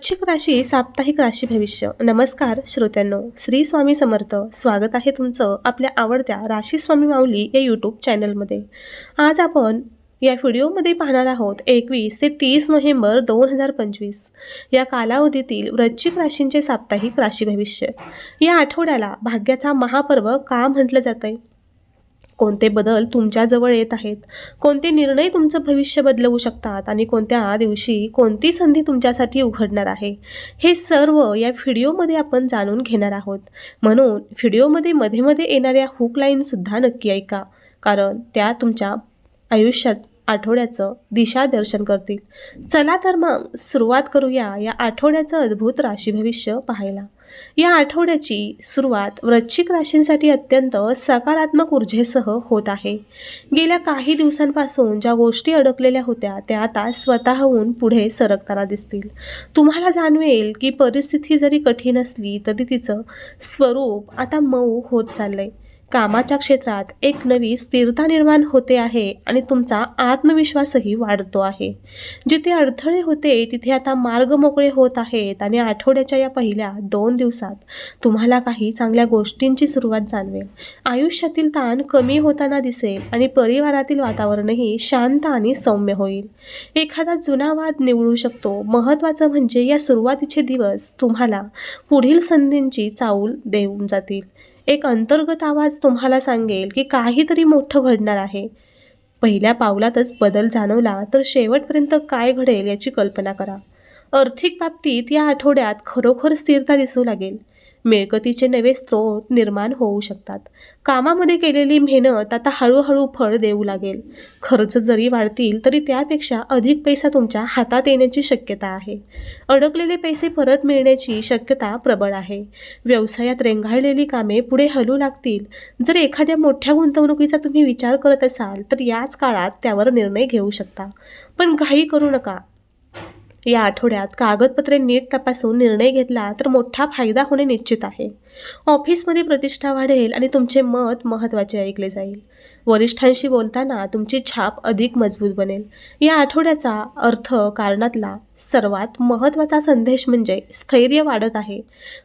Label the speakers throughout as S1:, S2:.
S1: वृश्चिक राशी साप्ताहिक राशी भविष्य. नमस्कार श्रोत्यांनो श्री स्वामी समर्थ. स्वागत आहे तुमचं आपल्या आवडत्या राशी स्वामी माऊली या यूट्यूब चॅनलमध्ये आज आपण या व्हिडिओमध्ये पाहणार आहोत एकवीस ते तीस नोव्हेंबर दोन हजार पंचवीस. या कालावधीतील वृश्चिक राशींचे साप्ताहिक राशी भविष्य. या आठवड्याला भाग्याचा महापर्व का म्हटलं जातंय? कोणते बदल तुमच्याजवळ येत आहेत? कोणते निर्णय तुमचं भविष्य बदलवू शकतात? आणि कोणत्या दिवशी कोणती संधी तुमच्यासाठी उघडणार आहे? हे सर्व या व्हिडिओमध्ये आपण जाणून घेणार आहोत. म्हणून व्हिडिओमध्ये मध्ये मध्ये येणाऱ्या हुक लाईनसुद्धा नक्की ऐका. कारण त्या तुमच्या आयुष्यात आठवड्याचं दिशादर्शन करतील. चला तर मग सुरुवात करूया या आठवड्याचं अद्भुत राशी भविष्य पाहायला. या आठवड्याची सुरुवात वृश्चिक राशींसाठी अत्यंत सकारात्मक ऊर्जेसह होत आहे. गेल्या काही दिवसांपासून ज्या गोष्टी अडकलेल्या होत्या त्या आता स्वतःहून पुढे सरकताना दिसतील. तुम्हाला जाणवेल की परिस्थिती जरी कठीण असली तरी तिचं स्वरूप आता मऊ होत चाललंय. कामाच्या क्षेत्रात एक नवी स्थिरता निर्माण होते आहे आणि तुमचा आत्मविश्वासही वाढतो आहे. जिथे अडथळे होते तिथे आता मार्ग मोकळे होत आहेत आणि आठवड्याच्या या पहिल्या दोन दिवसात तुम्हाला काही चांगल्या गोष्टींची सुरुवात जाणवेल. आयुष्यातील ताण कमी होताना दिसेल आणि परिवारातील वातावरणही शांत आणि सौम्य होईल. एखादा जुना वाद निवडू शकतो. महत्त्वाचं म्हणजे या सुरुवातीचे दिवस तुम्हाला पुढील संधींची चाऊल देऊन जातील. एक अंतर्गत आवाज तुम्हाला सांगेल की काहीतरी मोठं घडणार आहे. पहिल्या पावलातच बदल जाणवला तर शेवटपर्यंत काय घडेल याची कल्पना करा. आर्थिक बाबतीत या आठवड्यात खरोखर स्थिरता दिसू लागेल. मिळकतीचे नवे स्रोत निर्माण होऊ शकतात. कामामध्ये केलेली मेहनत आता हळूहळू फळ देऊ लागेल. खर्च जरी वाढतील तरी त्यापेक्षा अधिक पैसा तुमच्या हातात येण्याची शक्यता आहे. अडकलेले पैसे परत मिळण्याची शक्यता प्रबळ आहे. व्यवसायात रेंगाळलेली कामे पुढे हलू लागतील. जर एखाद्या मोठ्या गुंतवणुकीचा तुम्ही विचार करत असाल तर याच काळात त्यावर निर्णय घेऊ शकता. पण घाई करू नका. या आठवड्यात कागदपत्रे नीट तपासून निर्णय घेतला तर मोठा फायदा होणे निश्चित आहे. ऑफिसमध्ये प्रतिष्ठा वाढेल आणि तुमचे मत महत्त्वाचे ऐकले जाईल. वरिष्ठांशी बोलताना तुमची छाप अधिक मजबूत बनेल. या आठवड्याचा अर्थ कारणातला सर्वात महत्त्वाचा संदेश म्हणजे स्थैर्य वाढत आहे.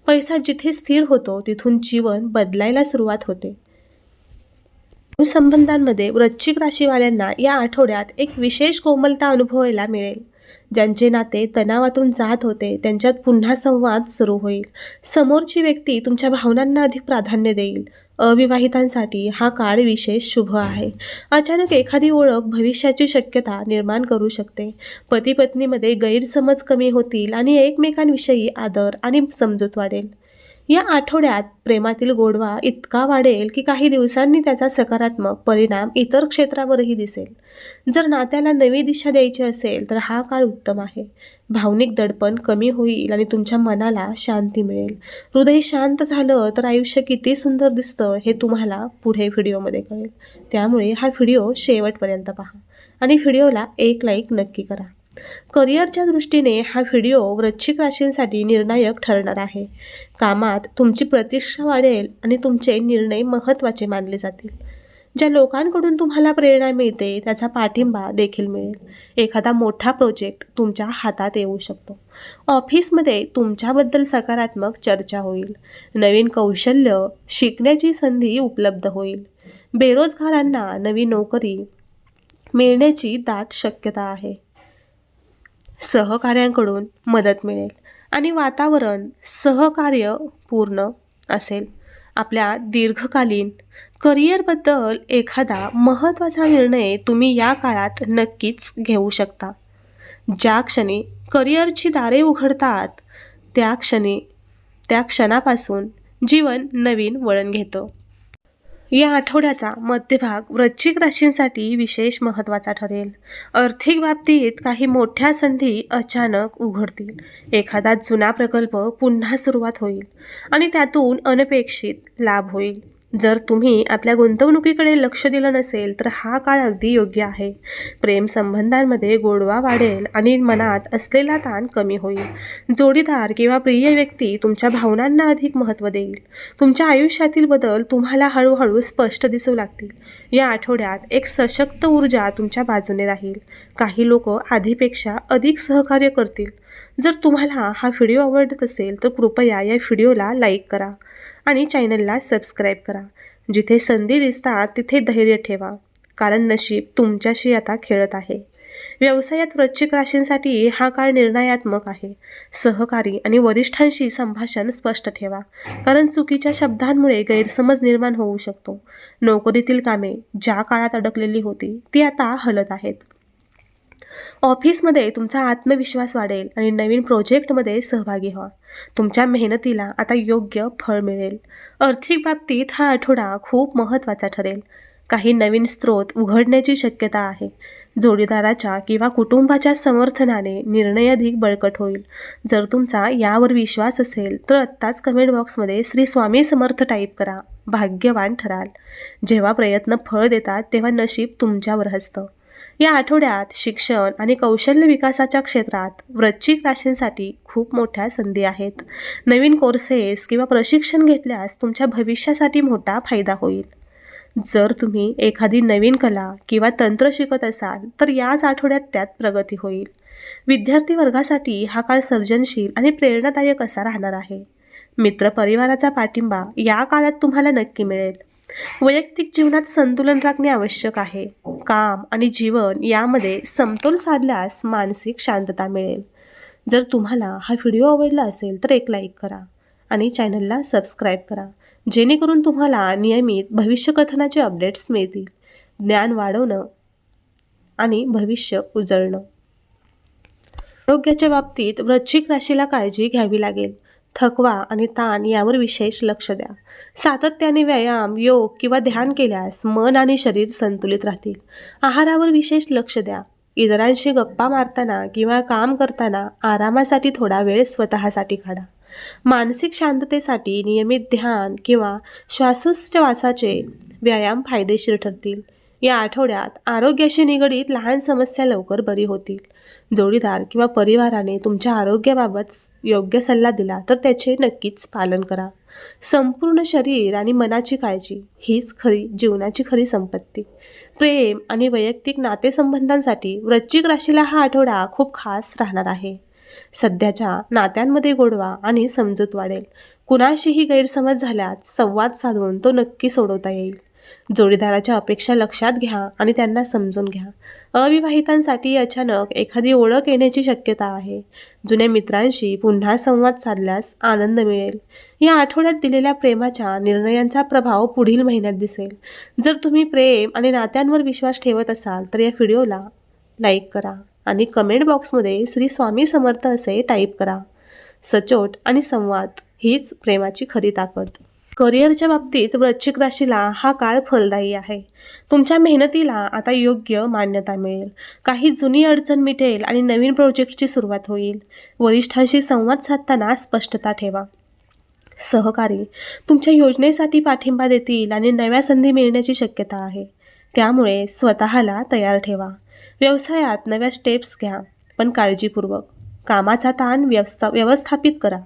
S1: पैसा जिथे स्थिर होतो तिथून जीवन बदलायला सुरुवात होते. संबंधांमध्ये वृश्चिक राशीवाल्यांना या आठवड्यात एक विशेष कोमलता अनुभवायला मिळेल. ज्यांचे नाते तणावातून जात होते त्यांच्यात पुन्हा संवाद सुरू होईल. समोरची व्यक्ती तुमच्या भावनांना अधिक प्राधान्य देईल. अविवाहितांसाठी हा काळ विशेष शुभ आहे. अचानक एखादी ओळख भविष्याची शक्यता निर्माण करू शकते. पती पत्नीमध्ये गैरसमज कमी होतील आणि एकमेकांविषयी आदर आणि समजूत वाढेल. या आठवड्यात प्रेमातील गोडवा इतका वाढेल की काही दिवसांनी त्याचा सकारात्मक परिणाम इतर क्षेत्रावरही दिसेल. जर नात्याला नवी दिशा द्यायची असेल तर हा काळ उत्तम आहे. भावनिक दडपण कमी होईल आणि तुमच्या मनाला शांती मिळेल. हृदय शांत झालं तर आयुष्य किती सुंदर दिसतं हे तुम्हाला पुढे व्हिडिओमध्ये कळेल. त्यामुळे हा व्हिडिओ शेवटपर्यंत पहा आणि व्हिडिओला एक लाईक नक्की करा. करिअरच्या दृष्टीने हा व्हिडिओ वृश्चिक राशींसाठी निर्णायक ठरणार आहे. कामात तुमची प्रतिष्ठा वाढेल आणि तुमचे निर्णय महत्त्वाचे मानले जातील. ज्या लोकांकडून तुम्हाला प्रेरणा मिळते त्याचा पाठिंबा देखील मिळेल. एखादा मोठा प्रोजेक्ट तुमच्या हातात येऊ शकतो. ऑफिसमध्ये तुमच्याबद्दल सकारात्मक चर्चा होईल. नवीन कौशल्य शिकण्याची संधी उपलब्ध होईल. बेरोजगारांना नवी नोकरी मिळण्याची दाट शक्यता आहे. सहकाऱ्यांकडून मदत मिळेल आणि वातावरण सहकार्य पूर्ण असेल. आपल्या दीर्घकालीन करिअरबद्दल एखादा महत्त्वाचा निर्णय तुम्ही या काळात नक्कीच घेऊ शकता. ज्या क्षणी करिअरची दारे उघडतात त्या क्षणी त्या क्षणापासून जीवन नवीन वळण घेतं. या आठवड्याचा मध्यभाग वृश्चिक राशींसाठी विशेष महत्त्वाचा ठरेल. आर्थिक बाबतीत काही मोठ्या संधी अचानक उघडतील. एखादा जुना प्रकल्प पुन्हा सुरुवात होईल आणि त्यातून अनपेक्षित लाभ होईल. जर तुम्ही आपल्या गुंतवणुकीकडे लक्ष दिलं नसेल तर हा काळ अगदी योग्य आहे. प्रेम संबंधांमध्ये गोडवा वाढेल आणि मनात असलेला ताण कमी होईल. जोडीदार किंवा प्रिय व्यक्ती तुमच्या भावनांना अधिक महत्त्व देईल. तुमच्या आयुष्यातील बदल तुम्हाला हळूहळू स्पष्ट दिसू लागतील. या आठवड्यात एक सशक्त ऊर्जा तुमच्या बाजूने राहील. काही लोक आधीपेक्षा अधिक सहकार्य करतील. जर तुम्हाला हा व्हिडिओ आवडत असेल तर कृपया या व्हिडिओला लाईक करा आणि चॅनलला सबस्क्राईब करा. जिथे संधी दिसतात तिथे धैर्य ठेवा कारण नशीब तुमच्याशी आता खेळत आहे. व्यवसायात वृश्चिक राशींसाठी हा काळ निर्णयात्मक आहे. सहकारी आणि वरिष्ठांशी संभाषण स्पष्ट ठेवा कारण चुकीच्या शब्दांमुळे गैरसमज निर्माण होऊ शकतो. नोकरीतील कामे ज्या काळात अडकलेली होती ती आता हलत आहेत. ऑफिसमध्ये तुमचा आत्मविश्वास वाढेल आणि नवीन प्रोजेक्टमध्ये सहभागी व्हा. तुमच्या मेहनतीला आता योग्य फळ मिळेल. आर्थिक बाबतीत हा आठवडा खूप महत्त्वाचा ठरेल. काही नवीन स्रोत उघडण्याची शक्यता आहे. जोडीदाराच्या किंवा कुटुंबाच्या समर्थनाने निर्णय अधिक बळकट होईल. जर तुमचा यावर विश्वास असेल तर आत्ताच कमेंट बॉक्समध्ये श्री स्वामी समर्थ टाईप करा. भाग्यवान ठराल. जेव्हा प्रयत्न फळ देतात तेव्हा नशीब तुमच्यावर हसतं. या आठवड्यात शिक्षण आणि कौशल्य विकासाच्या क्षेत्रात वृश्चिक राशींसाठी खूप मोठ्या संधी आहेत. नवीन कोर्सेस किंवा प्रशिक्षण घेतल्यास तुमच्या भविष्यासाठी मोठा फायदा होईल. जर तुम्ही एखादी नवीन कला किंवा तंत्र शिकत असाल तर याच आठवड्यात त्यात प्रगती होईल. विद्यार्थी वर्गासाठी हा काळ सर्जनशील आणि प्रेरणादायक असा राहणार आहे. मित्रपरिवाराचा पाठिंबा या काळात तुम्हाला नक्की मिळेल. वैयक्तिक जीवनात संतुलन राखणे आवश्यक आहे. काम आणि जीवन यामध्ये समतोल साधल्यास मानसिक शांतता मिळेल. जर तुम्हाला हा व्हिडिओ आवडला असेल तर एक लाईक करा आणि चॅनलला सबस्क्राईब करा. जेणेकरून तुम्हाला नियमित भविष्यकथनाचे अपडेट्स मिळतील. ज्ञान वाढवणं आणि भविष्य उजळणं. आरोग्याच्या बाबतीत वृश्चिक राशीला काळजी घ्यावी लागेल. थकवा आणि ताण यावर विशेष लक्ष द्या. सातत्याने व्यायाम योग किंवा ध्यान केल्यास मन आणि शरीर संतुलित राहतील. आहारावर विशेष लक्ष द्या. इतरांशी गप्पा मारताना किंवा काम करताना आरामासाठी थोडा वेळ स्वतःसाठी काढा. मानसिक शांततेसाठी नियमित ध्यान किंवा श्वासोच्छवासाचे व्यायाम फायदेशीर ठरतील. या आठवड्यात आरोग्याशी निगडीत लहान समस्या लवकर बरी होतील. जोडीदार किंवा परिवाराने तुमच्या आरोग्याबाबत योग्य सल्ला दिला तर त्याचे नक्कीच पालन करा. संपूर्ण शरीर आणि मनाची काळजी हीच खरी जीवनाची खरी संपत्ती. प्रेम आणि वैयक्तिक नातेसंबंधांसाठी वृश्चिक राशीला हा आठवडा खूप खास राहणार आहे. सध्याच्या नात्यांमध्ये गोडवा आणि समजूत वाढेल. कुणाशीही गैरसमज झाल्यास संवाद साधून तो नक्की सोडवता येईल. जोडीदाराच्या अपेक्षा लक्षात घ्या आणि त्यांना समजून घ्या. अविवाहितांसाठी अचानक एखादी ओळख येण्याची शक्यता आहे. जुन्या मित्रांशी पुन्हा संवाद साधल्यास आनंद मिळेल. या आठवड्यात दिलेल्या प्रेमाच्या निर्णयांचा प्रभाव पुढील महिन्यात दिसेल. जर तुम्ही प्रेम आणि नात्यांवर विश्वास ठेवत असाल तर या व्हिडिओला लाईक करा आणि कमेंट बॉक्समध्ये श्री स्वामी समर्थ असे टाईप करा. सचोट आणि संवाद हीच प्रेमाची खरी ताकद. करिअरच्या बाबतीत वृश्चिक राशीला हा काळ फलदायी आहे. तुमच्या मेहनतीला आता योग्य मान्यता मिळेल. काही जुनी अडचण मिटेल आणि नवीन प्रोजेक्टची सुरुवात होईल. वरिष्ठांशी संवाद साधताना स्पष्टता ठेवा. सहकारी तुमच्या योजनेसाठी पाठिंबा देतील आणि नव्या संधी मिळण्याची शक्यता आहे. त्यामुळे स्वतःला तयार ठेवा. व्यवसायात नव्या स्टेप्स घ्या पण काळजीपूर्वक. कामाचा ताण व्यवस्था व्यवस्थापित करा.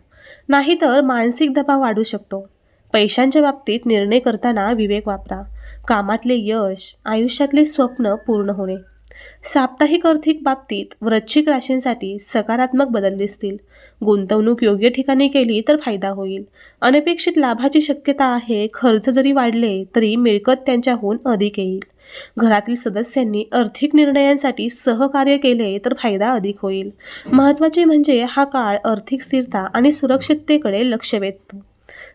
S1: नाहीतर मानसिक दबाव वाढू शकतो. पैशांच्या बाबतीत निर्णय करताना विवेक वापरा. कामातले यश आयुष्यातले स्वप्न पूर्ण होणे. साप्ताहिक आर्थिक बाबतीत वृश्चिक राशींसाठी सकारात्मक बदल दिसतील. गुंतवणूक योग्य ठिकाणी केली तर फायदा होईल. अनपेक्षित लाभाची शक्यता आहे खर्च जरी वाढले तरी मिळकत त्यांच्याहून अधिक येईल. घरातील सदस्यांनी आर्थिक निर्णयांसाठी सहकार्य केले तर फायदा अधिक होईल. महत्त्वाचे म्हणजे हा काळ आर्थिक स्थिरता आणि सुरक्षिततेकडे लक्ष वेधतो.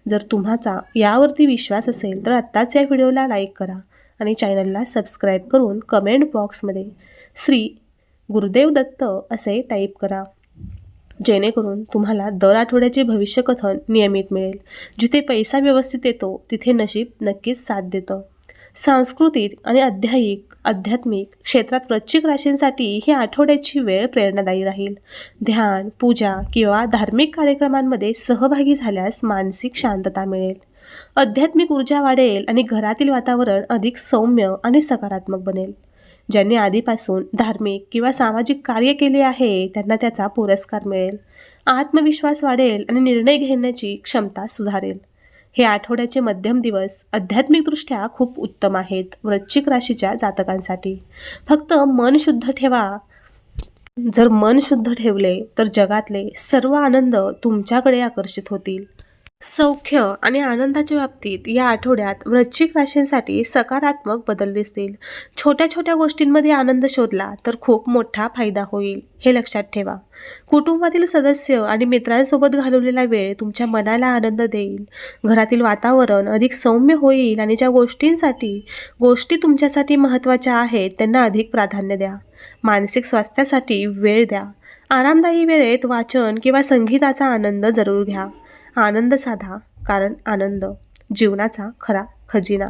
S1: जर तुम्हाचा यावरती विश्वास असेल तर आत्ताच या व्हिडिओला लाईक करा आणि चॅनलला सबस्क्राईब करून कमेंट बॉक्समध्ये श्री गुरुदेव दत्त असे टाईप करा. जेणेकरून तुम्हाला दर आठवड्याचे भविष्यकथन नियमित मिळेल. जिथे पैसा व्यवस्थित येतो तिथे नशीब नक्कीच साथ देतं. सांस्कृतिक आणि अध्यायिक आध्यात्मिक क्षेत्रात वृश्चिक राशींसाठी ही आठवड्याची वेळ प्रेरणादायी राहील. ध्यान पूजा किंवा धार्मिक कार्यक्रमांमध्ये सहभागी झाल्यास मानसिक शांतता मिळेल. आध्यात्मिक ऊर्जा वाढेल आणि घरातील वातावरण अधिक सौम्य आणि सकारात्मक बनेल. ज्यांनी आधीपासून धार्मिक किंवा सामाजिक कार्य केले आहे त्यांना त्याचा पुरस्कार मिळेल. आत्मविश्वास वाढेल आणि निर्णय घेण्याची क्षमता सुधारेल. हे आठवड्याचे मध्यम दिवस आध्यात्मिकदृष्ट्या खूप उत्तम आहेत वृश्चिक राशीच्या जातकांसाठी. फक्त मन शुद्ध ठेवा. जर मन शुद्ध ठेवले तर जगातले सर्व आनंद तुमच्याकडे आकर्षित होतील. सौख्य आणि आनंदाच्या बाबतीत या आठवड्यात वृश्चिक राशींसाठी सकारात्मक बदल दिसतील. छोट्या छोट्या गोष्टींमध्ये आनंद शोधला तर खूप मोठा फायदा होईल हे लक्षात ठेवा. कुटुंबातील सदस्य आणि मित्रांसोबत घालवलेला वेळ तुमच्या मनाला आनंद देईल. घरातील वातावरण अधिक सौम्य होईल आणि ज्या गोष्टींसाठी गोष्टी तुमच्यासाठी महत्त्वाच्या आहेत त्यांना अधिक प्राधान्य द्या. मानसिक स्वास्थ्यासाठी वेळ द्या. आरामदायी वेळेत वाचन किंवा संगीताचा आनंद जरूर घ्या. आनंद साधा कारण आनंद जीवनाचा खरा खजिना.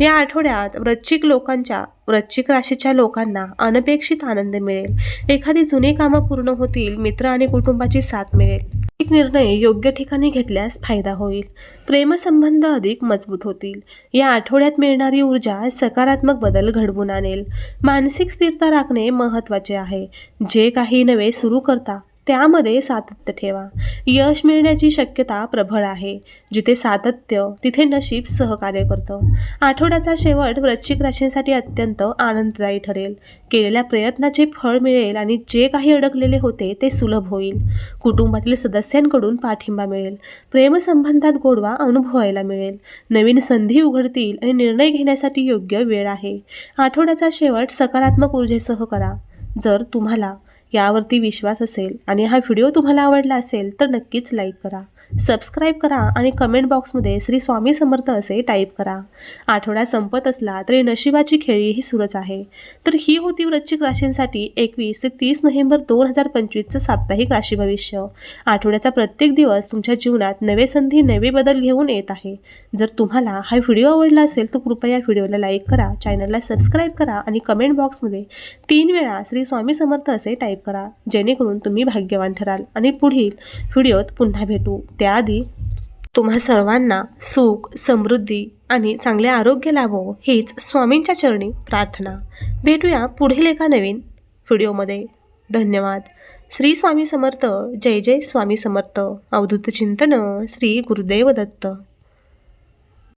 S1: या आठवड्यात वृश्चिक लोकांच्या वृश्चिक राशीच्या लोकांना अनपेक्षित आनंद मिळेल. एखादी जुनी कामं पूर्ण होतील मित्र आणि कुटुंबाची साथ मिळेल. एक निर्णय योग्य ठिकाणी घेतल्यास फायदा होईल. प्रेमसंबंध अधिक मजबूत होतील. या आठवड्यात मिळणारी ऊर्जा सकारात्मक बदल घडवून आणेल. मानसिक स्थिरता राखणे महत्त्वाचे आहे. जे काही नवे सुरू करता त्यामध्ये सातत्य ठेवा. यश मिळण्याची शक्यता प्रबळ आहे. जिथे सातत्य तिथे नशीब सहकार्य करतं. आठवड्याचा शेवट वृश्चिक राशींसाठी अत्यंत आनंददायी ठरेल. केलेल्या प्रयत्नाचे फळ मिळेल आणि जे काही अडकलेले होते ते सुलभ होईल. कुटुंबातील सदस्यांकडून पाठिंबा मिळेल. प्रेमसंबंधात गोडवा अनुभवायला मिळेल. नवीन संधी उघडतील आणि निर्णय घेण्यासाठी योग्य वेळ आहे. आठवड्याचा शेवट सकारात्मक ऊर्जेसह करा. जर तुम्हाला यावरती विश्वास असेल आणि हा व्हिडिओ तुम्हाला आवडला असेल तर नक्कीच लाईक करा. सबस्क्राईब करा आणि कमेंट बॉक्समध्ये श्री स्वामी समर्थ असे टाईप करा. आठवडा संपत असला तरी नशिबाची खेळी ही सुरच आहे. तर ही होती वृश्चिक राशींसाठी एकवीस ते तीस नोव्हेंबर दोन हजार पंचवीसचं साप्ताहिक राशी भविष्य. आठवड्याचा प्रत्येक दिवस तुमच्या जीवनात नवे संधी नवे बदल घेऊन येत आहे. जर तुम्हाला हा व्हिडिओ आवडला असेल तर कृपया व्हिडिओला लाईक करा चॅनलला सबस्क्राईब करा आणि कमेंट बॉक्समध्ये तीन वेळा श्री स्वामी समर्थ असे टाईप करा. जेणेकरून तुम्ही भाग्यवान ठराल. आणि पुढील व्हिडिओत पुन्हा भेटू. त्याआधी तुम्हा सर्वांना सुख समृद्धी आणि चांगले आरोग्य लाभो हीच स्वामींच्या चरणी प्रार्थना. भेटूया पुढील एका नवीन व्हिडिओमध्ये. धन्यवाद. श्री स्वामी समर्थ. जय जय स्वामी समर्थ. अवधूत चिंतन. श्री गुरुदेव दत्त.